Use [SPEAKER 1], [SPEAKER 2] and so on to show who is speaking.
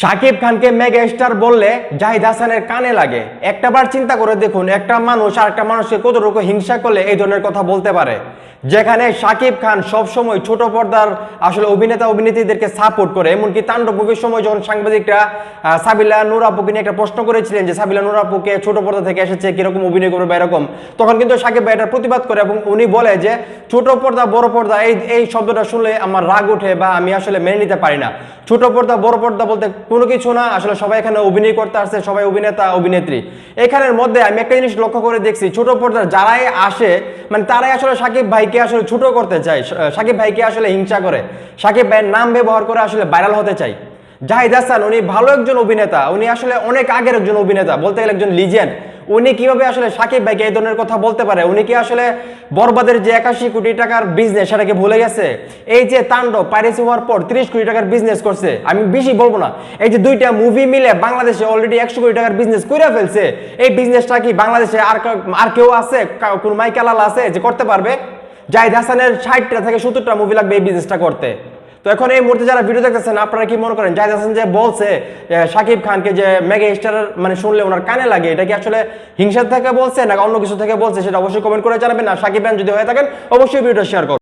[SPEAKER 1] শাকিব খানকে mega star বললে জাহিদ হাসানের কানে লাগে। একটাবার চিন্তা করে দেখুন, একটা মানুষ আর একটা মানুষকে কতটুকু হিংসা করলে এই ধরনের কথা বলতে পারে। যেখানে শাকিব খান সবসময় ছোট পর্দার আসলে অভিনেতা, অভিনেত্রীদেরকে সাপোর্ট করে, এমনকি তাণ্ডব মুভির সময় যখন সাংবাদিকরা সাবিলা নুর আপুকে নিয়ে একটা প্রশ্ন করেছিলেন যে, সাবিলা নুর আপুকে ছোট পর্দা থেকে এসেছে, কীরকম অভিনয় করবে এরকম? তখন কিন্তু সাকিব ভাই এটার প্রতিবাদ করে এবং উনি বলে যে ছোট পর্দা, বড় পর্দা, এই এই শব্দটা শুনলে আমার রাগ ওঠে বা আমি আসলে মেনে নিতে পারি না। ছোট পর্দা, বড় পর্দা বলতে কোনো কিছু না, আসলে সবাই এখানে অভিনয় করতে আসছে, সবাই অভিনেতা, অভিনেত্রী। এখানের মধ্যে আমি একটা জিনিস লক্ষ্য করে দেখছি, ছোট পর্দার যারাই আসে মানে তারাই আসলে সাকিব ভাইকে আসলে ছোট করতে চায়। সাকিব ভাইকে আসলে হিংসা করে। সাকিব ভাইয়ের নাম ব্যবহার করে আসলে ভাইরাল হতে চায় জাহিদ হাসান, উনি ভালো একজন অভিনেতা, উনি আসলে অনেক আগের একজন অভিনেতা, বলতে গেলে একজন লিজেন্ড উনি কীভাবে আসলে সাকিব ভাইকে এই ধরনের কথা বলতে পারে? উনি কি আসলে বরবাদের যে একাশি কোটি টাকার বিজনেস সেটাকে ভুলে গেছে? এই যে তাণ্ডব পাইরেসি হওয়ার পর তিরিশ কোটি টাকার বিজনেস করছে। আমি বেশি বলব না। এই যে দুইটা মুভি মিলে বাংলাদেশে অলরেডি একশো কোটি টাকার বিজনেস করে ফেলছে। এই বিজনেসটা কি বাংলাদেশে আর আর কেউ আছে? কোন মাইকালাল আছে যে করতে পারবে? জাহিদ হাসানের ষাটটা থেকে সত্তরটা মুভি লাগবে এই বিজনেসটা করতে। তো এখন এই মুহূর্তে যারা ভিডিও দেখতেছেন, আপনারা কি মনে করেন জাহিদ হাসান যে বলছে সাকিব খানকে যে মেগা স্টার মানে শুনলে ওনার কানে লাগে, এটা কি আসলে হিংসার থেকে বলছে না অন্য কিছু থেকে বলছে, সেটা অবশ্যই কমেন্ট করে জানাবেন। আর শাকিব খান যদি হয়ে থাকেন, অবশ্যই ভিডিওটা শেয়ার করুন